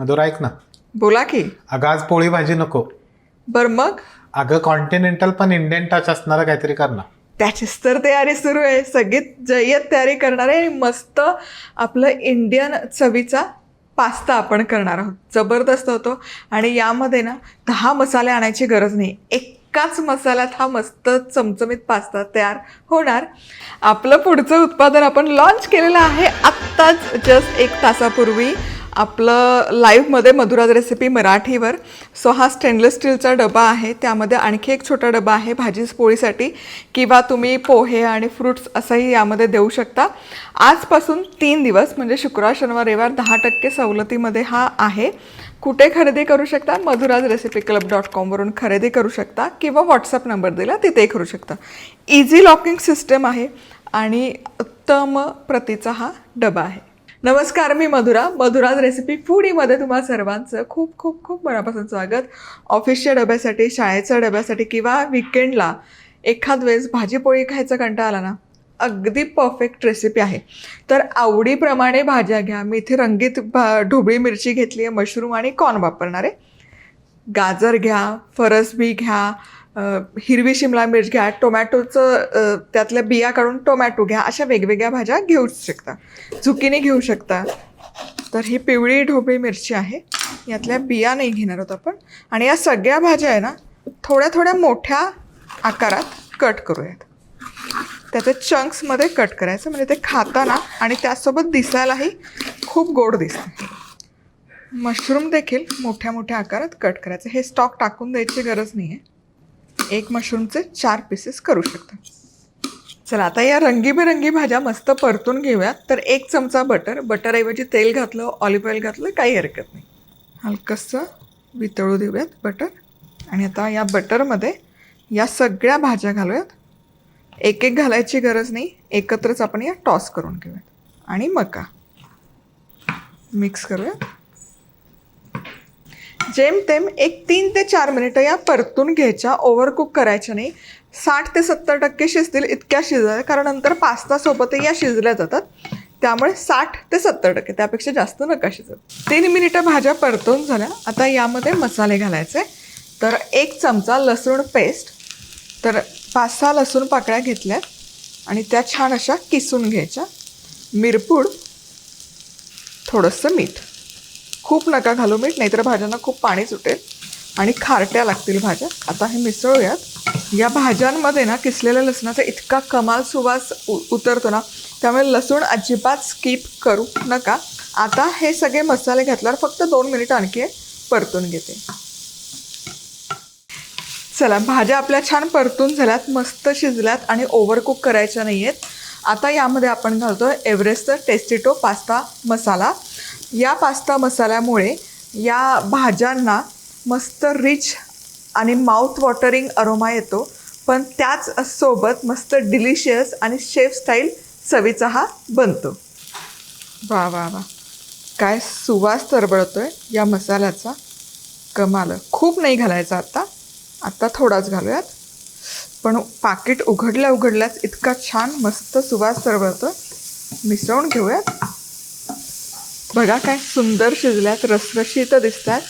मधुरा ऐक ना. बोला की. अगं आज पोळी भाजी नको. बर मग? अगं कॉन्टिनेंटल पण इंडियन टच असणारं काहीतरी कर ना. त्याचीच तर तयारी सुरू आहे. सगळी जय्यत तयारी करणार आहे आणि मस्त आपलं इंडियन चवीचा पास्ता आपण करणार आहोत. जबरदस्त होतो. आणि यामध्ये ना दहा मसाले आणायची गरज नाही. एकाच मसाल्यात हा मस्त चमचमीत पास्ता तयार होणार. आपलं पुढचं उत्पादन आपण लॉन्च केलेलं आहे आत्ताच जस्ट एक तासापूर्वी. आपलं लाईव्हमध्ये मधुराज रेसिपी मराठीवर. सो हा स्टेनलेस स्टीलचा डबा आहे. त्यामध्ये आणखी एक छोटा डबा आहे भाजी पोळीसाठी. किंवा तुम्ही पोहे आणि फ्रुट्स असंही यामध्ये देऊ शकता. आजपासून तीन दिवस म्हणजे शुक्रवार शनिवार रविवार दहा टक्के सवलतीमध्ये हा आहे. कुठे खरेदी करू शकता? मधुराज रेसिपी क्लब डॉट कॉमवरून खरेदी करू शकता. किंवा व्हॉट्सअप नंबर दिला तिथेही करू शकता. इझी लॉकिंग सिस्टम आहे. आणि उत्तम प्रतीचा हा डबा आहे. नमस्कार मी मधुरा. मधुराज रेसिपी फूडीमध्ये तुम्हा सर्वांचं खूप खूप खूप मनापासून स्वागत. ऑफिसच्या डब्यासाठी शाळेच्या डब्यासाठी किंवा विकेंडला एखाद वेळेस भाजीपोळी खायचा कंटाळा आला ना? अगदी परफेक्ट रेसिपी आहे. तर आवडीप्रमाणे भाज्या घ्या. मी इथे रंगीत भा ढोबळी मिरची घेतली आहे मशरूम आणि कॉर्न वापरणार. आहे गाजर घ्या फरसबी घ्या हिरवी शिमला मिर्च घ्या टोमॅटोचं त्यातल्या बिया काढून टोमॅटो घ्या अशा वेगवेगळ्या भाज्या घेऊ शकता. झुकीने घेऊ शकता. तर ही पिवळी ढोबळी मिरची आहे. यातल्या बिया नाही घेणार आहोत आपण. आणि या सगळ्या भाज्या आहे ना थोड्या थोड्या मोठ्या आकारात कट करूयात. त्याचे चंक्समध्ये कट करायचं म्हणजे ते खाताना आणि त्यासोबत दिसायलाही खूप गोड दिसतं. मशरूम देखील मोठ्या मोठ्या आकारात कट करायचं. हे स्टॉक टाकून द्यायची गरज नाही आहे एक मशरूमचे चार पीसेस करू शकता. चला आता या रंगीबेरंगी भाज्या मस्त परतून घेऊयात तर एक चमचा बटर बटरऐवजी तेल घातलं ऑलिव्ह ऑइल घातलं काही हरकत नाही. हलकंसं वितळू देऊयात बटर आणि आता या बटरमध्ये या सगळ्या भाज्या घालूयात. एक एक घालायची गरज नाही. एकत्रच आपण या टॉस करून घेऊयात. आणि मका. मिक्स करूयात. जेमतेम एक तीन ते चार मिनिटं या परतून घ्यायच्या ओव्हरकुक करायच्या नाही. साठ ते सत्तर टक्के शिजतील इतक्या शिजल्या कारण नंतर पास्तासोबतही या शिजल्या जातात. त्यामुळे साठ ते सत्तर टक्के त्यापेक्षा जास्त नका शिजत. तीन मिनिटं भाज्या परतून झाल्या. आता यामध्ये मसाले घालायचे. तर एक चमचा लसूण पेस्ट तर पाच सहा लसूण पाकळ्या घेतल्या आणि त्या छान अशा किसून घ्यायच्या. मिरपूड थोडंसं मीठ. खूप नका घालू मीठ नाहीतर भाज्यांना खूप पाणी सुटेल. आणि खारट्या लागतील भाज्या. आता हे मिसळूयात. या भाज्यांमध्ये ना किसलेल्या लसणाचा इतका कमाल सुवास उ उतरतो ना त्यामुळे लसूण अजिबात स्किप करू नका. आता हे सगळे मसाले घातल्यावर फक्त दोन मिनिटं आणखी परतून घेते. चला भाज्या आपल्या छान परतून झाल्यात मस्त शिजल्यात आणि ओव्हरकुक करायच्या नाही आहेत आता यामध्ये आपण घालतो एव्हरेस्ट टेस्टिटो पास्ता मसाला. या पास्ता मसाल्यामुळे या भाज्यांना मस्त रिच आणि माउथ वॉटरिंग अरोमा येतो. पण त्याच सोबत मस्त डिलिशियस आणि शेफ स्टाईल चवीचा हा बनतो. वा वा वा. काय सुवास तरबळतो आहे या मसाल्याचा. कमाल. खूप नाही घालायचा आत्ता आत्ता थोडाच घालूयात. पण पाकिट उघडल्या उघडल्याच इतका छान मस्त सुवास तरबळतो मिसळून घेऊयात. बघा काय सुंदर शिजल्यात रसरशीत दिसतात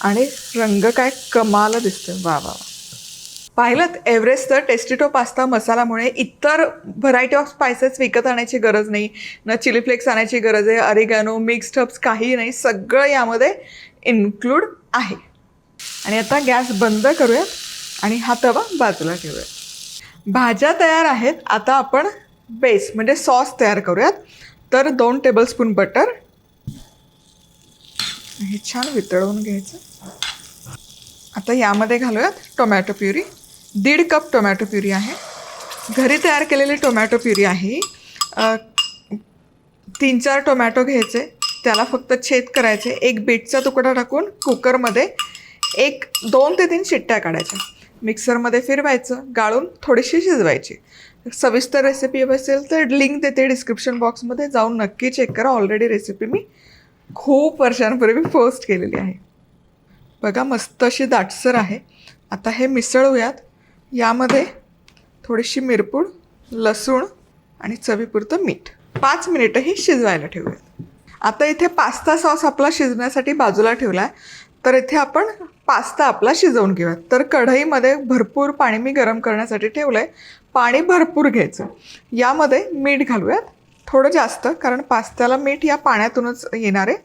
आणि रंग काय कमाल दिसतोय. वा वा वा. पाहिलं एव्हरेस्ट टेस्टिटो पास्ता मसालामुळे इतर व्हरायटी ऑफ स्पायसेस विकत आणायची गरज नाही. ना चिली फ्लेक्स आणायची गरज आहे अरिगॅनो मिक्स्ड हब्स काही नाही सगळं यामध्ये इन्क्लूड आहे. आणि आता गॅस बंद करूयात आणि हा तवा बाजूला ठेवूयात. भाज्या तयार आहेत आता आपण बेस म्हणजे सॉस तयार करूयात. तर दोन टेबलस्पून बटर हे छान वितळवून घ्यायचं. आता यामध्ये घालूयात टोमॅटो प्युरी. दीड कप टोमॅटो प्युरी आहे. घरी तयार केलेली टोमॅटो प्युरी आहे. तीन चार टोमॅटो घ्यायचे. त्याला फक्त छेद करायचे. एक बीटचा तुकडा टाकून कुकरमध्ये एक दोन ते तीन शिट्ट्या काढायच्या. मिक्सरमध्ये फिरवायचं. गाळून थोडीशी शिजवायची. सविस्तर रेसिपी असेल तर लिंक देते डिस्क्रिप्शन बॉक्समध्ये जाऊन नक्की चेक करा. ऑलरेडी रेसिपी मी खूप वर्षांपूर्वी पोस्ट केलेली आहे. बघा मस्त अशी दाटसर आहे. आता हे मिसळूयात. यामध्ये थोडीशी मिरपूड लसूण आणि चवीपुरतं मीठ. पाच मिनिटंही शिजवायला ठेवूयात. आता इथे पास्ता सॉस आपला शिजण्यासाठी बाजूला ठेवला आहे तर इथे आपण पास्ता आपला शिजवून घेऊयात. तर कढईमध्ये भरपूर पाणी मी गरम करण्यासाठी ठेवलं आहे पाणी भरपूर घ्यायचं. यामध्ये मीठ घालूयात. थोडं जास्त कारण पास्त्याला मीठ या पाण्यातूनच येणार आहे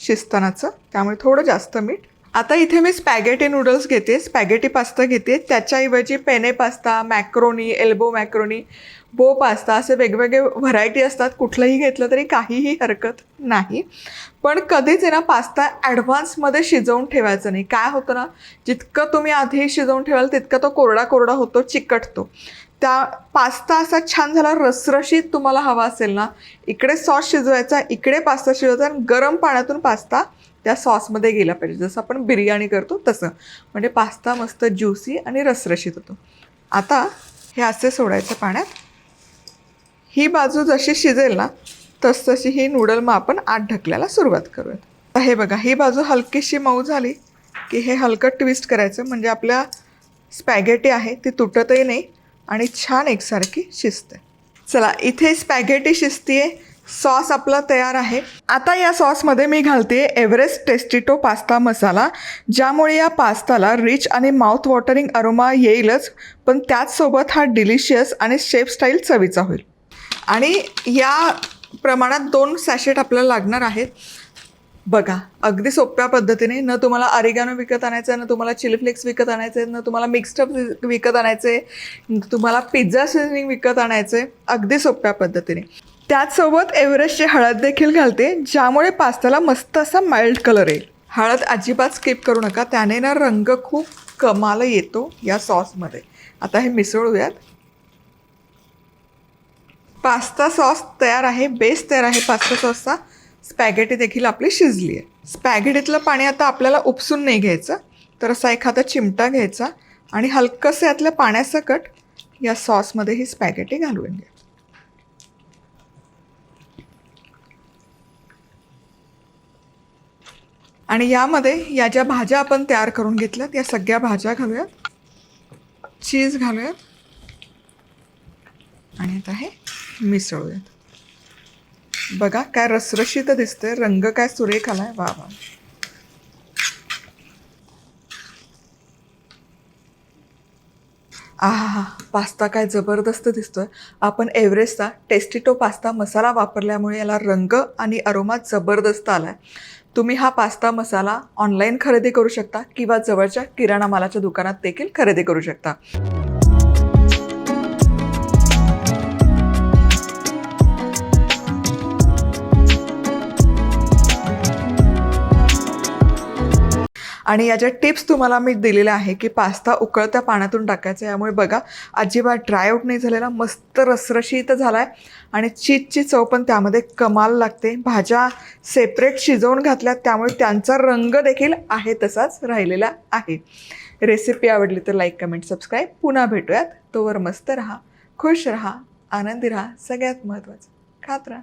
शिजतानाचं त्यामुळे थोडं जास्त मीठ. आता इथे मी स्पॅगेटी नूडल्स घेते स्पॅगेटी पास्ता घेते. त्याच्याऐवजी penne pasta macaroni elbow macaroni bow pasta असे वेगवेगळे व्हरायटी असतात. कुठलंही घेतलं तरी काहीही हरकत नाही. पण कधीच आहे ना पास्ता ॲडव्हान्समध्ये शिजवून ठेवायचं नाही. काय होतं ना जितकं तुम्ही आधी शिजवून ठेवाल तितका तो कोरडा कोरडा होतो चिकटतो. त्या पास्ता असा छान झाला रसरशीत तुम्हाला हवा असेल ना. इकडे सॉस शिजवायचा इकडे पास्ता शिजवायचा आणि गरम पाण्यातून पास्ता त्या सॉसमध्ये गेला पाहिजे. जसं आपण बिर्याणी करतो तसं. म्हणजे पास्ता मस्त ज्युसी आणि रसरशीत होतो. आता हे असे सोडायचं पाण्यात. ही बाजू जशी शिजेल ना तस तशी ही नूडल मग आपण आत ढकलायला सुरुवात करूयात. तर हे बघा ही बाजू हलकीशी मऊ झाली की हे हलकं ट्विस्ट करायचं. म्हणजे आपल्या स्पॅगेटी आहे ती तुटतही नाही. आणि छान एकसारखी शिजते चला इथे स्पॅगेटी शिजतीये सॉस आपला तयार आहे. आता या सॉसमध्ये मी घालते एव्हरेस्ट टेस्टिटो पास्ता मसाला ज्यामुळे या पास्ताला रिच आणि माउथ वॉटरिंग अरोमा येईलच पण त्याचसोबत हा डिलिशियस आणि शेप स्टाईल चवीचा होईल. आणि या प्रमाणात दोन सॅशेट आपल्याला लागणार आहेत. बघा अगदी सोप्या पद्धतीने न तुम्हाला अरिगानो विकत आणायचं आहे न तुम्हाला चिली फ्लेक्स विकत आणायचे न तुम्हाला मिक्स्डअप विकत आणायचे तुम्हाला पिझ्झा सिझनिंग विकत आणायचे अगदी सोप्या पद्धतीने. त्याचसोबत एव्हरेस्टची हळद देखील घालते ज्यामुळे पास्त्याला मस्त असा माइल्ड कलर येईल. हळद अजिबात स्किप करू नका त्याने ना रंग खूप कमाल येतो या सॉसमध्ये आता हे मिसळूयात. पास्ता सॉस तयार आहे बेस तयार आहे पास्ता सॉसचा स्पॅगेटी देखील आपली शिजली आहे. स्पॅगेटीतलं पाणी आता आपल्याला उपसून नाही घ्यायचं तर असा एखादा चिमटा घ्यायचा आणि हलकंसं यातल्या पाण्यासकट या सॉसमध्ये ही स्पॅगेटी घालून घ्या. आणि यामध्ये या ज्या भाज्या आपण तयार करून घेतल्यात या सगळ्या भाज्या घालूयात. चीज घालूयात. आणि आता हे मिसळूयात. बघा काय रसरशीत दिसतंय रंग काय सुरेख आलाय वा वा. आहा पास्ता काय जबरदस्त दिसतोय. आपण एव्हरेस्टचा टेस्टिटो पास्ता मसाला वापरल्यामुळे याला रंग आणि अरोमा जबरदस्त आलाय. तुम्ही हा पास्ता मसाला ऑनलाईन खरेदी करू शकता किंवा जवळच्या किराणा मालाच्या दुकानात देखील खरेदी करू शकता. आणि याच्या टिप्स तुम्हाला मी दिलेल्या आहे की पास्ता उकळत्या पाण्यातून टाकायचा यामुळे बघा अजिबात ड्राय आऊट नाही झालेला मस्त रसरशीत झाला आहे आणि चीजची चव पण त्यामध्ये कमाल लागते. भाज्या सेपरेट शिजवून घातल्यात त्यामुळे त्यांचा रंग देखील आहे तसाच राहिलेला आहे. रेसिपी आवडली तर लाईक कमेंट सबस्क्राईब पुन्हा भेटूयात. तोवर मस्त राहा खुश राहा आनंदी राहा सगळ्यात महत्त्वाचं खात राहा.